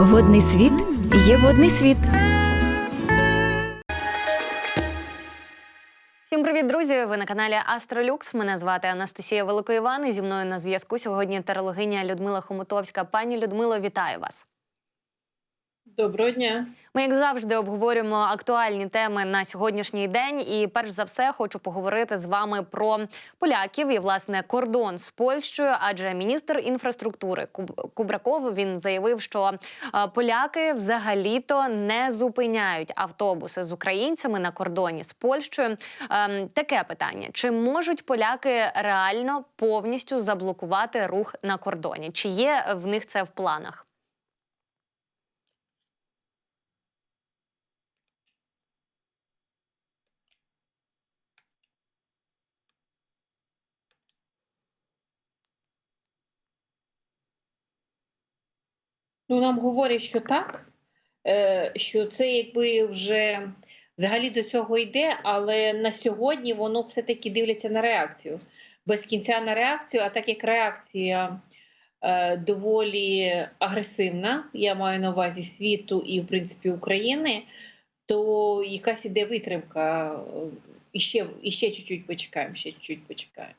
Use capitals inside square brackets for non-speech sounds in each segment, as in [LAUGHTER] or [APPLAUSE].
Водний світ є водний світ. Всім привіт, друзі! Ви на каналі Астролюкс. Мене звати Анастасія Великоїван. Зі мною на зв'язку сьогодні терологиня Людмила Хомутовська. Пані Людмило, вітаю вас. Доброго дня. Ми, як завжди, обговорюємо актуальні теми на сьогоднішній день. І перш за все хочу поговорити з вами про поляків і власне кордон з Польщею. Адже міністр інфраструктури Куб- Кубраков він заявив, що е, поляки взагалі-то не зупиняють автобуси з українцями на кордоні з Польщею. Ем, Таке питання: чи можуть поляки реально повністю заблокувати рух на кордоні? Чи є в них це в планах? Ну, нам говорять, що так, е, що це якби вже взагалі до цього йде, але на сьогодні воно все-таки дивляться на реакцію. Без кінця на реакцію, а так як реакція е, доволі агресивна, я маю на увазі світу і, в принципі, України, то якась іде витримка. І ще, і ще чуть-чуть почекаємо, ще чуть-чуть почекаємо.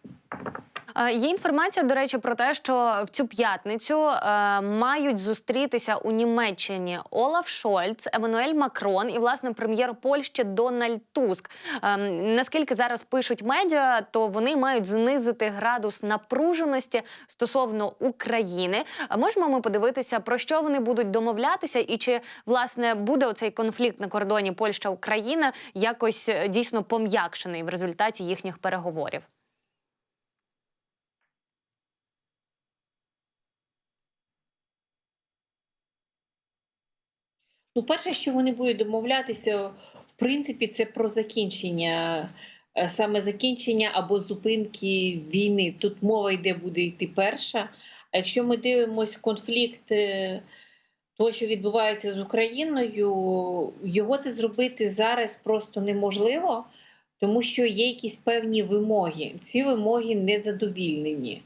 Е, Є інформація, до речі, про те, що в цю п'ятницю е, мають зустрітися у Німеччині Олаф Шольц, Еммануель Макрон і власне прем'єр Польщі Дональд Туск. Е, наскільки зараз пишуть медіа, то вони мають знизити градус напруженості стосовно України. А можемо ми подивитися, про що вони будуть домовлятися, і чи власне буде оцей конфлікт на кордоні Польща-Україна якось е, дійсно пом'якшений в результаті їхніх переговорів? Ну, перше, що вони будуть домовлятися, в принципі, це про закінчення, е, саме закінчення або зупинки війни. Тут мова йде, буде йти перша. А якщо ми дивимося конфлікт е, того, що відбувається з Україною, його це зробити зараз просто неможливо, тому що є якісь певні вимоги. Ці вимоги не задовільнені.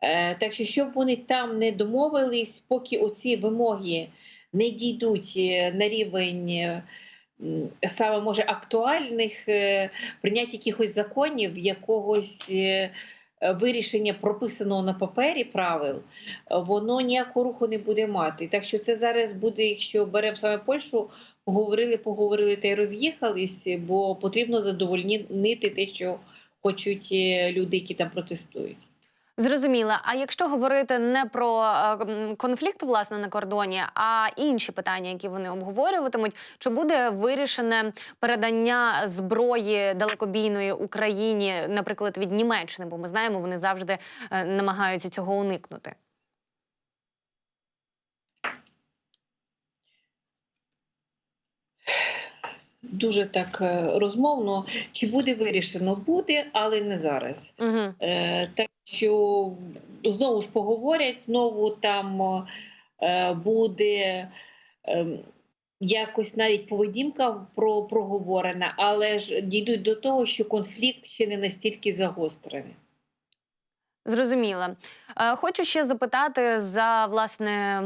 Е, Так що, щоб вони там не домовились, поки оці вимоги не дійдуть е, на рівень е, саме може актуальних е, прийняття якихось законів, якогось вирішення прописаного на папері правил, воно ніякого руху не буде мати. Так що це зараз буде, якщо беремо саме Польщу, поговорили, поговорили та й роз'їхались, бо потрібно задовольнити те, що хочуть люди, які там протестують. Зрозуміла. А якщо говорити не про е, конфлікт власне на кордоні, а інші питання, які вони обговорюватимуть, чи буде вирішене передання зброї далекобійної Україні, наприклад, від Німеччини? Бо ми знаємо, вони завжди е, намагаються цього уникнути. Дуже так е, розмовно. Чи буде вирішено? Буде, але не зараз. Угу. Е, так що знову ж поговорять, знову там е, буде е, якось навіть поведінка про, проговорена, але ж дійдуть до того, що конфлікт ще не настільки загострений. Зрозуміла. Е, Хочу ще запитати за власне.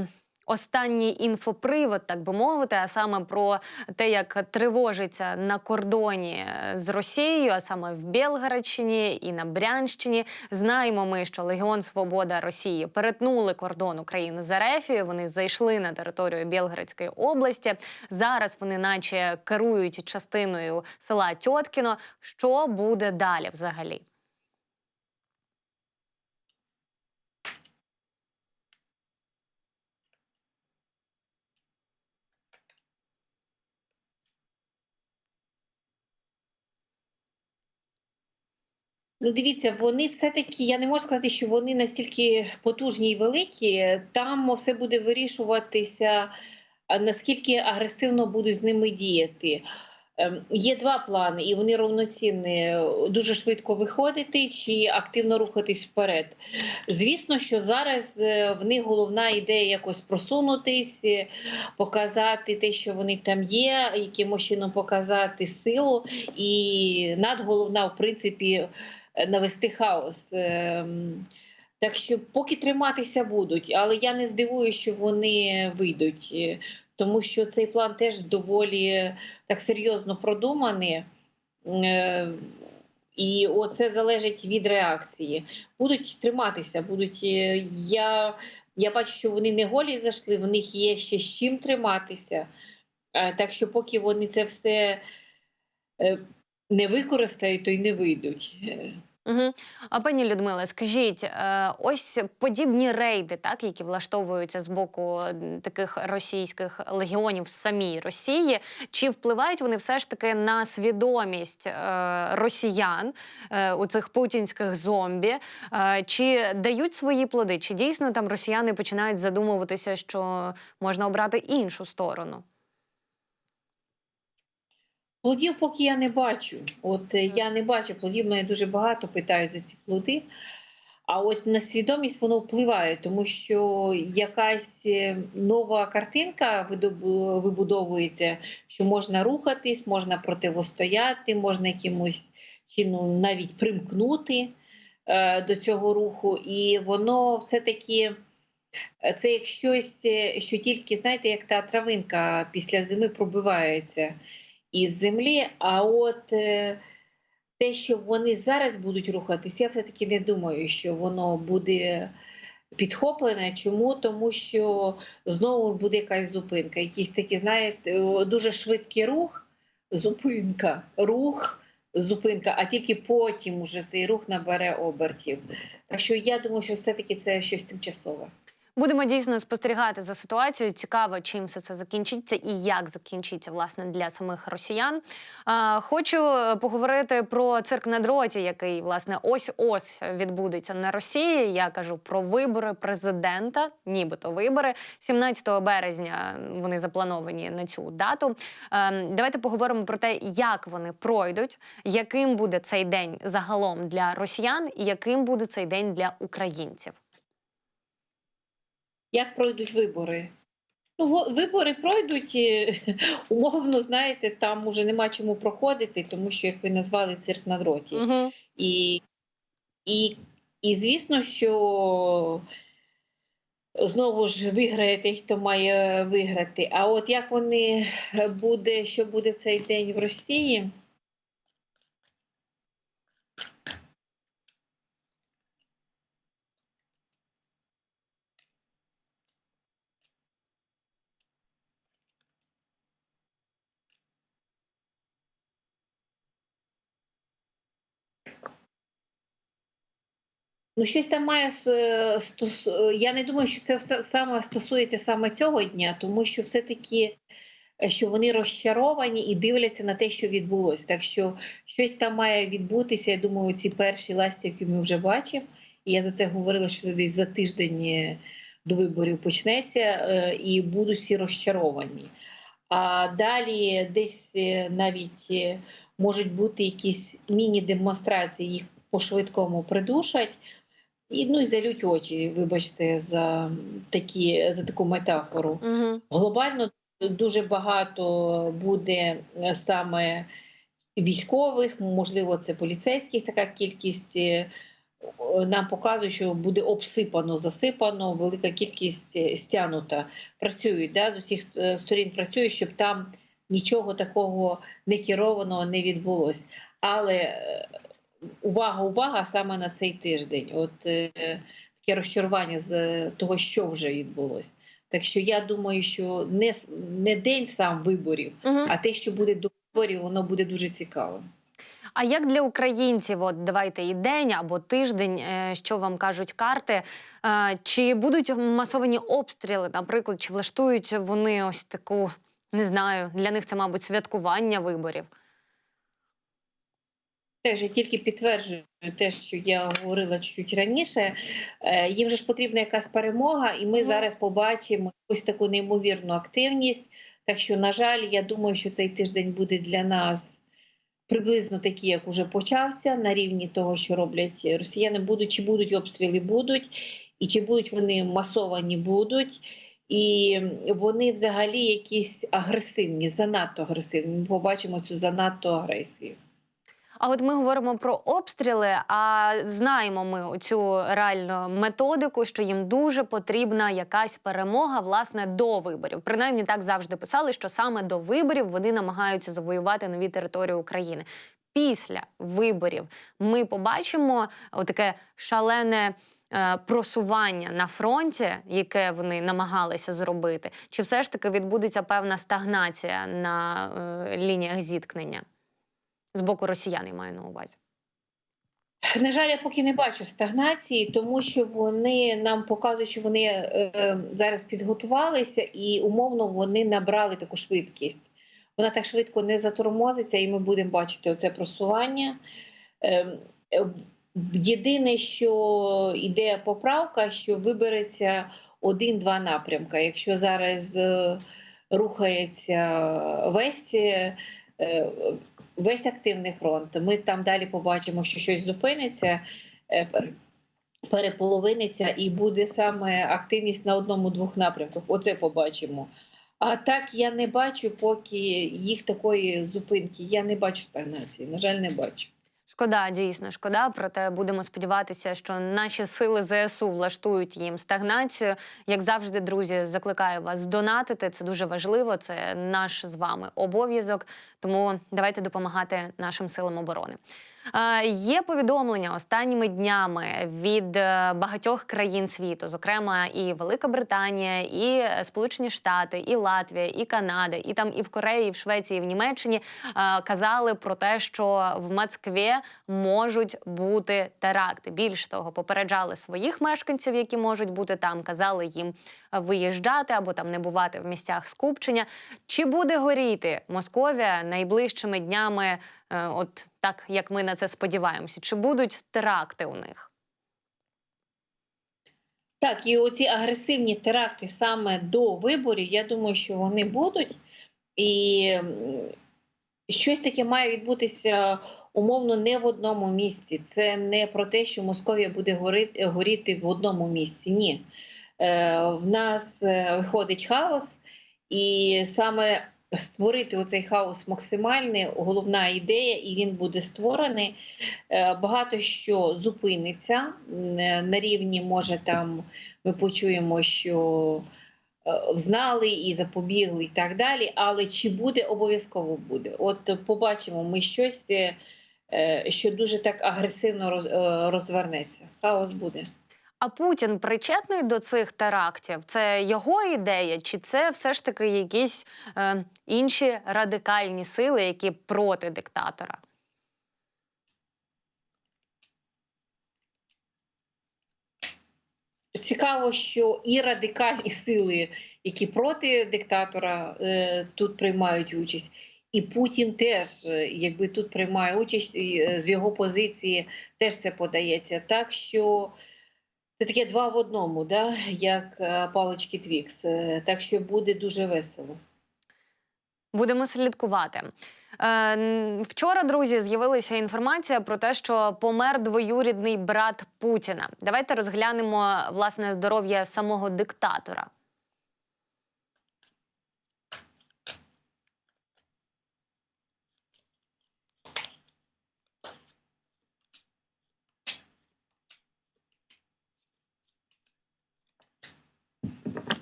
Останній інфопривод, так би мовити, а саме про те, як тривожиться на кордоні е, з Росією, а саме в Білгородщині і на Брянщині. Знаємо ми, що Легіон Свобода Росії перетнули кордон України з Ерефією. Вони зайшли на територію Білгородської області. Зараз вони, наче, керують частиною села Тьоткіно. Що буде далі взагалі? Ну, дивіться, вони все-таки, я не можу сказати, що вони настільки потужні і великі. Там все буде вирішуватися, наскільки агресивно будуть з ними діяти. Ем, Є два плани, і вони равноцінні: дуже швидко виходити чи активно рухатись вперед. Звісно, що зараз е, в них головна ідея якось просунутись, е, показати те, що вони там є, якимось чином показати силу, і надголовна, в принципі, навести хаос. Ем, Так що поки триматися будуть, але я не здивую, що вони вийдуть, е, тому що цей план теж доволі так серйозно продуманий. Е, І оце залежить від реакції. Будуть триматися, будуть. е, Я, я бачу, що вони не голі зайшли, в них є ще з чим триматися. Е, Так що, поки вони це все е, не використають, то й не вийдуть. Угу. А пані Людмила, скажіть, е, ось подібні рейди, так, які влаштовуються з боку таких російських легіонів в самій Росії, чи впливають вони все ж таки на свідомість е, росіян е, у цих путінських зомбі? Чи дають свої плоди? Чи дійсно там росіяни починають задумуватися, що можна обрати іншу сторону? Плодів поки я не бачу. От е, я не бачу плодів, мене дуже багато питають за ці плоди. А от на свідомість воно впливає, тому що якась е, нова картинка вибудовується, що можна рухатись, можна противостояти, можна якимось чином навіть примкнути е, до цього руху. І воно все-таки це як щось, що тільки, знаєте, як та травинка після зими пробивається із землі. А от е, те, що вони зараз будуть рухатись, я все-таки не думаю, що воно буде підхоплене. Чому? Тому що знову буде якась зупинка. Якийсь такий, знаєте, дуже швидкий рух, зупинка, рух, зупинка, а тільки потім уже цей рух набере обертів. Так що я думаю, що все-таки це щось тимчасове. Будемо дійсно спостерігати за ситуацією. Цікаво, чим все це закінчиться і як закінчиться власне для самих росіян. Хочу е, поговорити про цирк на дроті, який власне ось ось відбудеться на Росії. Я кажу про вибори президента, нібито вибори 17 березня. Вони заплановані на цю дату. Ем, Давайте поговоримо про те, як вони пройдуть, яким буде цей день загалом для росіян, і яким буде цей день для українців. Як пройдуть вибори? Ну, вибори пройдуть е, [LAUGHS] умовно, знаєте, там уже нема чому проходити, тому що, як ви назвали, цирк на дроті. Угу. І, і, і звісно, що знову ж виграє той, хто має виграти. А от як вони буде, що буде в цей день в Росії? Ну, щось там має стос... Я не думаю, що це все саме стосується саме цього дня, тому що все-таки е, що вони розчаровані і дивляться на те, що відбулося. Так що щось там має відбутися. Я думаю, ці перші ластівки ми вже бачимо. І я за це говорила, що це десь за тиждень е, до виборів почнеться, е, і будуть всі розчаровані. А далі десь навіть можуть бути якісь міні-демонстрації, їх по-швидкому придушать. І ну і залють очі, вибачте, за такі за таку метафору. Угу. Глобально дуже багато буде е, саме військових, можливо, це поліцейських така кількість. Е, Нам показує, що буде обсипано, засипано, велика кількість е, стягнута. Працюють да, з усіх сторін працюють, щоб там нічого такого не керованого не відбулося. Але увага, увага саме на цей тиждень. От е, таке розчарування з того, що вже відбулося. Так що я думаю, що не, не день сам виборів, Угу. а те, що буде до виборів, воно буде дуже цікавим. А як для українців, от давайте і день або тиждень, е, що вам кажуть карти? Е, Чи будуть масовані обстріли, наприклад, чи влаштують вони ось таку, не знаю, для них це, мабуть, святкування виборів? Теж я тільки підтверджую те, що я говорила чуть раніше. Е, Їм же ж потрібна якась перемога, і ми зараз побачимо ось таку неймовірну активність. Так що, на жаль, я думаю, що цей тиждень буде для нас приблизно такий, як уже почався, на рівні того, що роблять росіяни. Будуть чи будуть обстріли, будуть, і чи будуть вони масовані, будуть. І вони взагалі якісь агресивні, занадто агресивні. Ми побачимо цю занадто агресію. А от ми говоримо про обстріли. А знаємо ми цю реальну методику, що їм дуже потрібна якась перемога власне до виборів. Принаймні так завжди писали, що саме до виборів вони намагаються завоювати нові території України. Після виборів ми побачимо таке шалене. е, Просування на фронті, яке вони намагалися зробити, чи все ж таки відбудеться певна стагнація на е, лініях зіткнення? З боку росіян, я маю на увазі. На жаль, я поки не бачу стагнації, тому що вони нам показують, що вони е, зараз підготувалися і умовно вони набрали таку швидкість. Вона так швидко не затормозиться, і ми будемо бачити оце просування. Е, е, єдине, що йде поправка, що вибереться один-два напрямка. Якщо зараз е, рухається весь. е, Весь активний фронт. Ми там далі побачимо, що щось зупиниться, е, переполовиниться, і буде саме активність на одному-двох напрямках. Оце побачимо. А так я не бачу, поки їх такої зупинки. Я не бачу стагнації. На жаль, не бачу. Шкода, дійсно шкода. Проте будемо сподіватися, що наші сили ЗСУ влаштують їм стагнацію. Як завжди, друзі, закликаю вас донатити. Це дуже важливо. Це наш з вами обов'язок. Тому давайте допомагати нашим силам оборони. Е, Є повідомлення останніми днями від е, багатьох країн світу, зокрема і Велика Британія, і Сполучені Штати, і Латвія, і Канада, і там і в Кореї, і в Швеції, і в Німеччині е, казали про те, що в Москві можуть бути теракти. Більш того, попереджали своїх мешканців, які можуть бути там, казали їм виїжджати або там не бувати в місцях скупчення. Чи буде горіти Московія найближчими днями? е, От так як ми на це сподіваємося, чи будуть теракти у них? Так, і оці агресивні теракти саме до виборів, я думаю, що вони будуть. І щось таке має відбутися умовно не в одному місці. Це не про те, що Московія буде горіти в одному місці. Ні. Е, в нас е, виходить хаос, і саме створити оцей хаос максимальний головна ідея, і він буде створений. Е, Багато що зупиниться на рівні, може там ми почуємо, що е, знали і запобігли, і так далі. Але чи буде обов'язково буде? От побачимо ми щось, що дуже так агресивно розвернеться. Хаос буде. А Путін причетний до цих терактів? Це його ідея, чи це все ж таки якісь е, інші радикальні сили, які проти диктатора? Цікаво, що і радикальні сили, які проти диктатора е, тут приймають участь, і Путін теж, е, якби тут приймає участь, і, е, з його позиції теж це подається. Так що це таке два в одному, да? як е, палички Твікс. Е, Так що буде дуже весело. Будемо слідкувати. Е, вчора, друзі, з'явилася інформація про те, що помер двоюрідний брат Путіна. Давайте розглянемо власне здоров'я самого диктатора.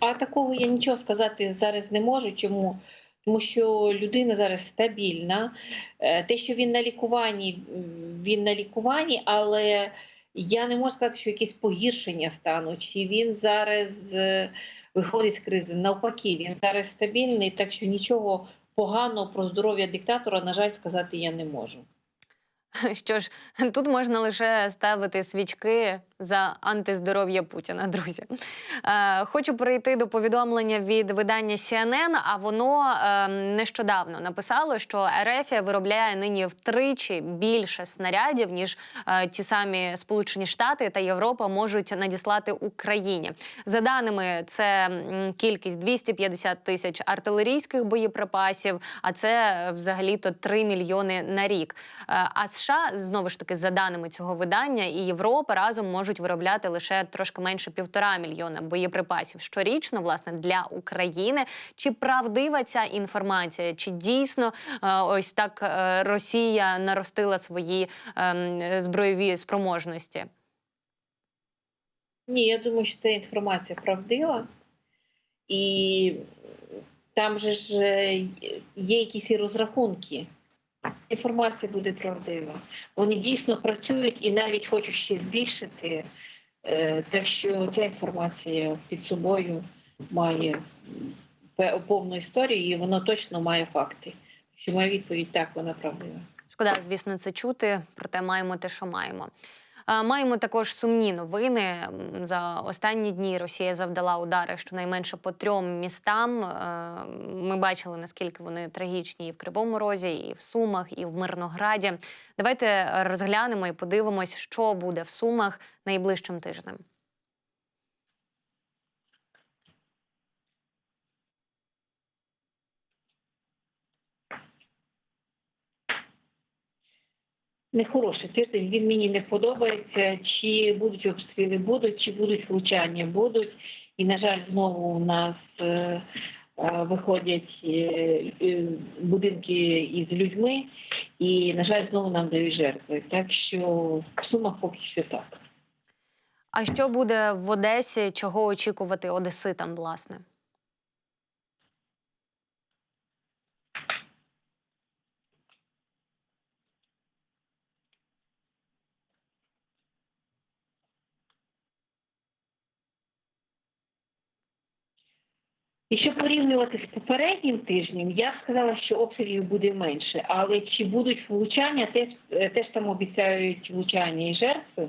А такого я нічого сказати зараз не можу. Чому? Тому що людина зараз стабільна. Е, Те, що він на лікуванні, він на лікуванні, але я не можу сказати, що якесь погіршення стану, чи він зараз е, виходить з кризи. Навпаки, він зараз стабільний, так що нічого поганого про здоров'я диктатора, на жаль, сказати я не можу. [LAUGHS] Що ж, тут можна лише ставити свічки за антиздоров'я Путіна, [LAUGHS] друзі. Е, хочу перейти до повідомлення від видання CNN, а воно е, нещодавно написало, що РФ виробляє нині втричі більше снарядів, ніж е, ті самі Сполучені Штати та Європа можуть надіслати Україні. За даними, це кількість 250 тисяч артилерійських боєприпасів, а це е, взагалі-то 3 мільйони на рік. Е, А США знову ж таки за даними цього видання, і Європа разом можуть виробляти лише трошки менше півтора мільйона боєприпасів щорічно, власне, для України. Чи правдива ця інформація? Чи дійсно е, ось так е, Росія наростила свої ем, збройові спроможності? Ні, я думаю, що ця інформація правдива. І там же ж е, є якісь і розрахунки. Інформація буде правдива. Вони дійсно працюють і навіть хочуть ще збільшити. Е, Так що ця інформація під собою має повну історію, і воно точно має факти. Що моя відповідь так, вона правдива. Шкода, звісно, це чути, проте маємо те, що маємо. Е, Маємо також сумні новини. За останні дні Росія завдала удари щонайменше по трьом містам. Е, Ми бачили, наскільки вони трагічні і в Кривому Розі, і в Сумах, і в Мирнограді. Давайте розглянемо і подивимось, що буде в Сумах найближчим тижнем. Нехороший тиждень, він мені не подобається. Чи будуть обстріли, будуть, чи будуть влучання, будуть. І, на жаль, знову у нас е, е, виходять е, будинки із людьми, і, на жаль, знову нам дають жертви. Так що в сумах поки що так. А що буде в Одесі? Чого очікувати одеситам, власне? Якщо порівнювати з попереднім тижнем, я б сказала, що обстрілів буде менше. Але чи будуть влучання, теж, е, теж там обіцяють влучання і жертви.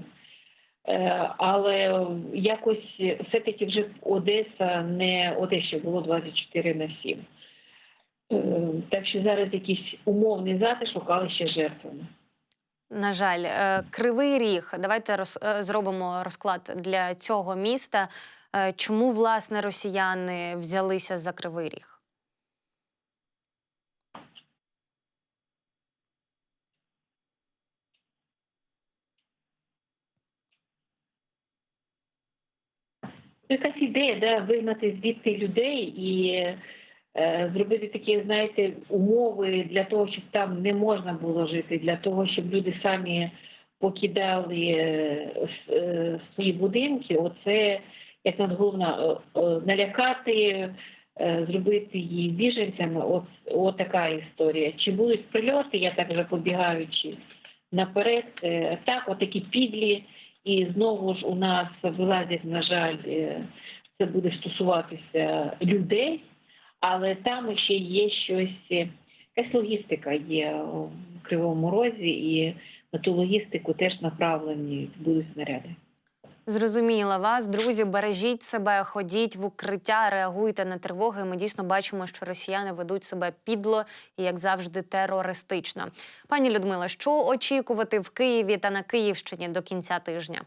Е, Але якось все-таки вже Одеса не Одесі було 24 на 7. Е, Так що зараз якийсь умовний затишок, але ще жертвами. На жаль, Кривий Ріг. Давайте роз, зробимо розклад для цього міста. Е, Чому власне росіяни взялися за Кривий Ріг? якась ідея, да, вигнати звідти людей і е, зробити такі, знаєте, умови для того, щоб там не можна було жити, для того, щоб люди самі покидали е, е, свої будинки. Оце як нам головне е, е, налякати, е, зробити її біженцями. От, от така історія. Чи будуть прильоти, я так вже побігаючи наперед, так, от підлі. І знову ж у нас вилазять, на жаль, це буде стосуватися людей, але там ще є щось, якась логістика є у Кривому Розі, і на ту логістику теж направлені будуть снаряди. Зрозуміла вас, друзі. Бережіть себе, ходіть в укриття, реагуйте на тривоги. Ми дійсно бачимо, що росіяни ведуть себе підло і, як завжди, терористично. Пані Людмила, що очікувати в Києві та на Київщині до кінця тижня?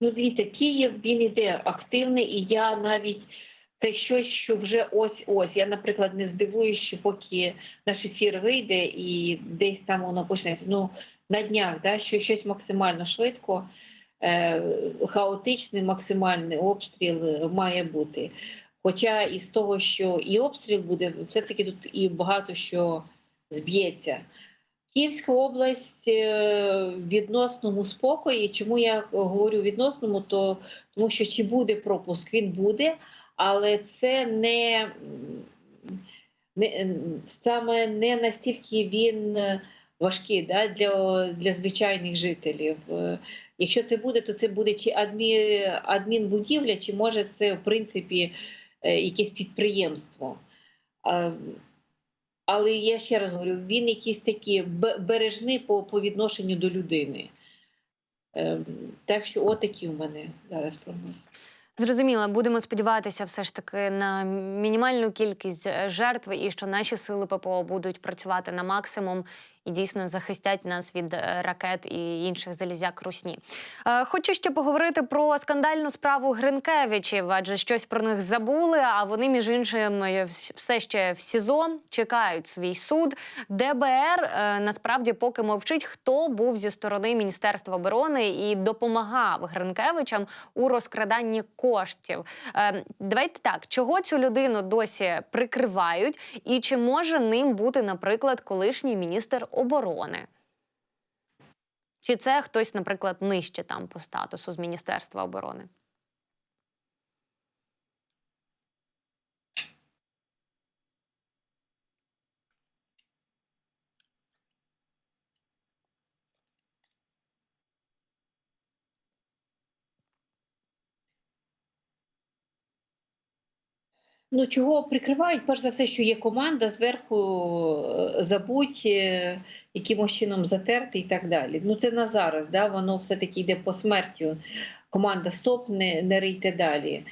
Ну, дивіться, Київ він іде активний, і я навіть це щось, що вже ось-ось. Я, наприклад, не здивуюсь, що поки наш ефір вийде і десь там воно почнеться. Ну, на днях, да, що щось максимально швидко, е, хаотичний максимальний обстріл має бути. Хоча із того, що і обстріл буде, все-таки тут і багато що зб'ється. Київська область е, в відносному спокої. Чому я говорю відносному? То тому що чи буде пропуск, він буде, але це не, не саме не настільки він важкий да, для, для звичайних жителів. Е, Якщо це буде, то це буде чи адмі, адмінбудівля, чи може це в принципі е, якесь підприємство. Але я ще раз говорю, він якийсь такий бе- бережний по, по відношенню до людини. Ем, так що отакі у мене зараз прогноз. Зрозуміло, будемо сподіватися все ж таки на мінімальну кількість е, жертв і що наші сили ППО будуть працювати на максимум і дійсно захистять нас від е, ракет і інших залізяк русні. Е, Хочу ще поговорити про скандальну справу Гринкевичів, адже щось про них забули. А вони, між іншим, е, все ще в СІЗО чекають свій суд. ДБР насправді поки мовчить, хто був зі сторони Міністерства оборони і допомагав Гринкевичам у розкраданні коштів. Давайте так, чого цю людину досі прикривають, і чи може ним бути, наприклад, колишній міністр оборони? Чи це хтось, наприклад, нижче там по статусу з Міністерства оборони? Ну, чого прикривають? Перш за все, що є команда зверху е, забудь, е, якимось чином затерти і так далі. Ну, це на зараз, да? воно все-таки йде по смертю. Команда стоп, не, не рийте далі.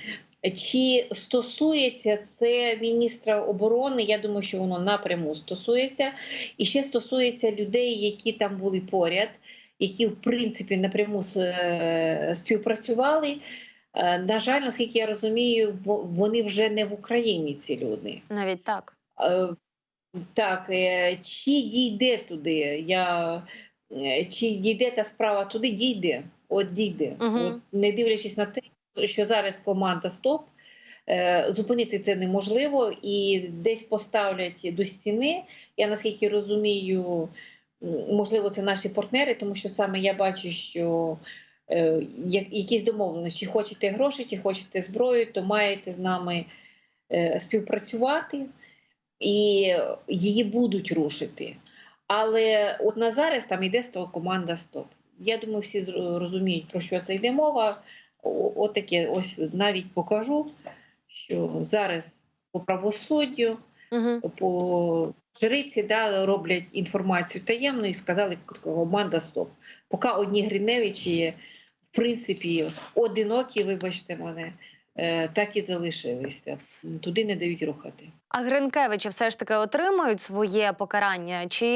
Чи стосується це міністра оборони? Я думаю, що воно напряму стосується. І ще стосується людей, які там були поряд, які в принципі напряму е, співпрацювали. Е, На жаль, наскільки я розумію, во- вони вже не в Україні, ці люди. Навіть так. Е, Так, е, чи дійде туди? Я, чи дійде та справа туди? Дійде. От дійде. Мгм. От, не дивлячись на те, що зараз команда стоп, зупинити це неможливо і десь поставлять до стіни. Я наскільки розумію, можливо, це наші партнери, тому що саме я бачу, що якісь домовленості, чи хочете гроші, чи хочете зброю, то маєте з нами е, співпрацювати і її будуть рушити. Але от на зараз там йде команда СТОП. Я думаю, всі розуміють, про що це йде мова. О- От таке ось навіть покажу, що зараз по правосуддю, Угу. по жриці да, роблять інформацію таємно і сказали команда СТОП. Поки одні Гриневичі, в принципі, одинокі, вибачте мене, е, так і залишилися. Туди не дають рухати. А Гринкевичі все ж таки отримують своє покарання, чи,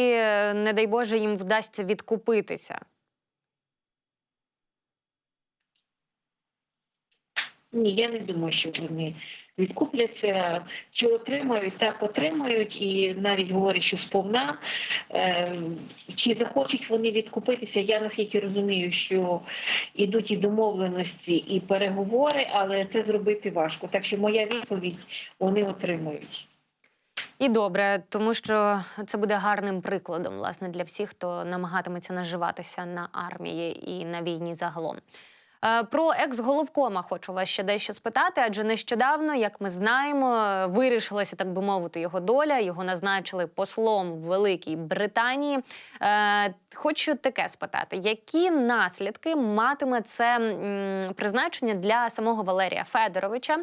не дай Боже, їм вдасться відкупитися? Ні, я не думаю, що вони відкупляться. Чи отримають, так отримають, і навіть говорять, що сповна. Е, Чи захочуть вони відкупитися? Я наскільки розумію, що йдуть і домовленості, і переговори, але це зробити важко. Так що моя відповідь вони отримують. І добре, тому що це буде гарним прикладом власне для всіх, хто намагатиметься наживатися на армії і на війні загалом. Е, Про екс-головкома хочу вас ще дещо спитати, адже нещодавно, як ми знаємо, вирішилася, так би мовити, його доля. Його назначили послом в Великій Британії. Е, Хочу таке спитати: які наслідки матиме це призначення для самого Валерія Федоровича?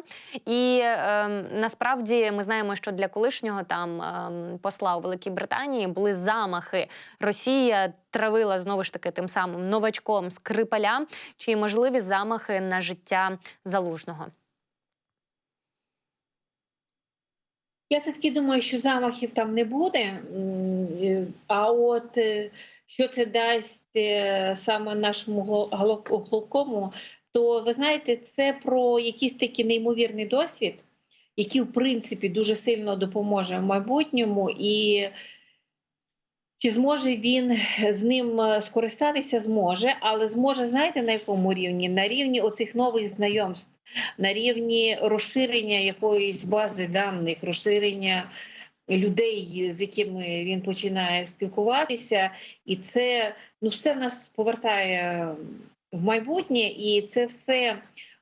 І е, насправді ми знаємо, що для колишнього там е, посла у Великій Британії були замахи. Росія травила знову ж таки тим самим новачком Скрипаля, чи можливі замахи на життя залужного. Я все-таки думаю, що замахів там не буде. Е, А от е, що це дасть е, саме нашому гол- гол- головкому, то ви знаєте, це про якийсь такий неймовірний досвід, який, в принципі, дуже сильно допоможе в майбутньому. І чи зможе він з ним е, скористатися? Зможе, але зможе, знаєте, на якому рівні? На рівні оцих нових знайомств на рівні розширення якоїсь бази даних, розширення людей, з якими він починає спілкуватися, і це ну все нас повертає в майбутнє, і це все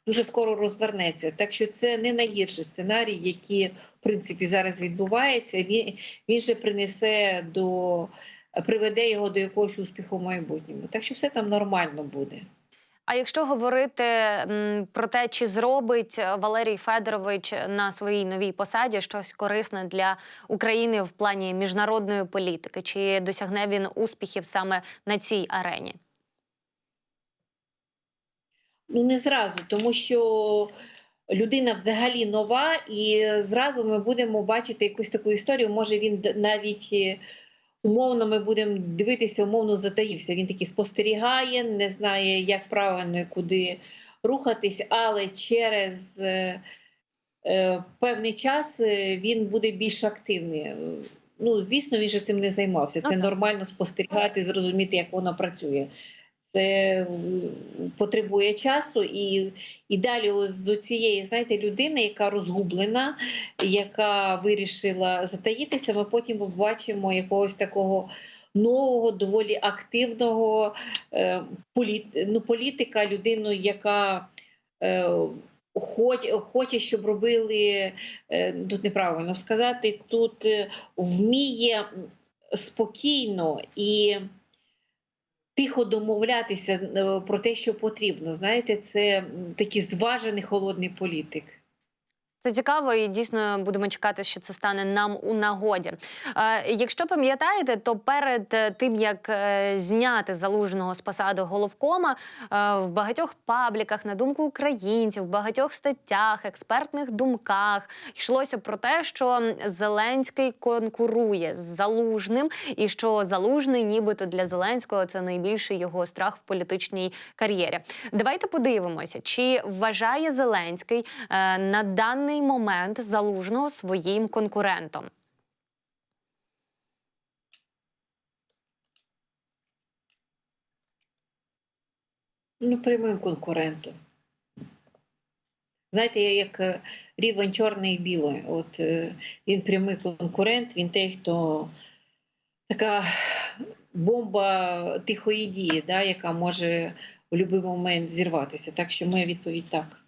дуже скоро розвернеться. Так що це не найгірший сценарій, який в принципі зараз відбувається. Він, він же принесе до приведе його до якогось успіху в майбутньому. Так що все там нормально буде. А якщо говорити про те, чи зробить Валерій Федорович на своїй новій посаді щось корисне для України в плані міжнародної політики, чи досягне він успіхів саме на цій арені? Ну не зразу, тому що людина взагалі нова, і зразу ми будемо бачити якусь таку історію. Може він навіть е, умовно ми будемо дивитися, умовно затаївся. Він такий спостерігає, не знає, як правильно і куди рухатись, але через е, е, певний час він буде більш активний. Ну, звісно, він же цим не займався. Ну, Це нормально спостерігати, зрозуміти, як воно працює. Це потребує часу, і, і далі ось з цієї, знаєте, людини, яка розгублена, яка вирішила затаїтися, ми потім побачимо якогось такого нового, доволі активного е, політ, ну, політика, людину, яка е, хоч, хоче, щоб робили, е, тут неправильно сказати, тут е, вміє спокійно і тихо домовлятися е, про те, що потрібно. Знаєте, це такий зважений холодний політик. Це цікаво, і дійсно будемо чекати, що це стане нам у нагоді. Е, якщо пам'ятаєте, то перед е, тим як е, зняти залужного з посади головкома, е, в багатьох пабліках, на думку українців, в багатьох статтях, експертних думках йшлося про те, що Зеленський конкурує з залужним, і що залужний, нібито для Зеленського, це найбільший його страх в політичній кар'єрі. Давайте подивимося, чи вважає Зеленський е, на даний момент залужного своїм конкурентом. Ну, прямим конкурентом. Знаєте, як е, рівень чорне і біле. От е, він прямий конкурент, він той, хто така бомба тихої дії, да, яка може в будь-який момент зірватися. Так що моя відповідь так.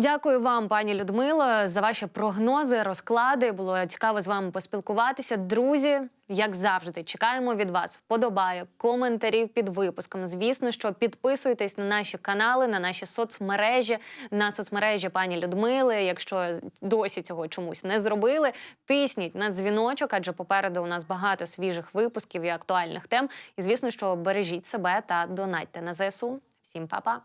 Дякую вам, пані Людмило, за ваші прогнози, розклади. Було цікаво з вами поспілкуватися. Друзі, як завжди, чекаємо від вас вподобайок, коментарів під випуском. Звісно, що підписуйтесь на наші канали, на наші соцмережі, на соцмережі пані Людмили. Якщо досі цього чомусь не зробили, тисніть на дзвіночок, адже попереду у нас багато свіжих випусків і актуальних тем. І звісно, що бережіть себе та донатьте на ЗСУ. Всім па-па!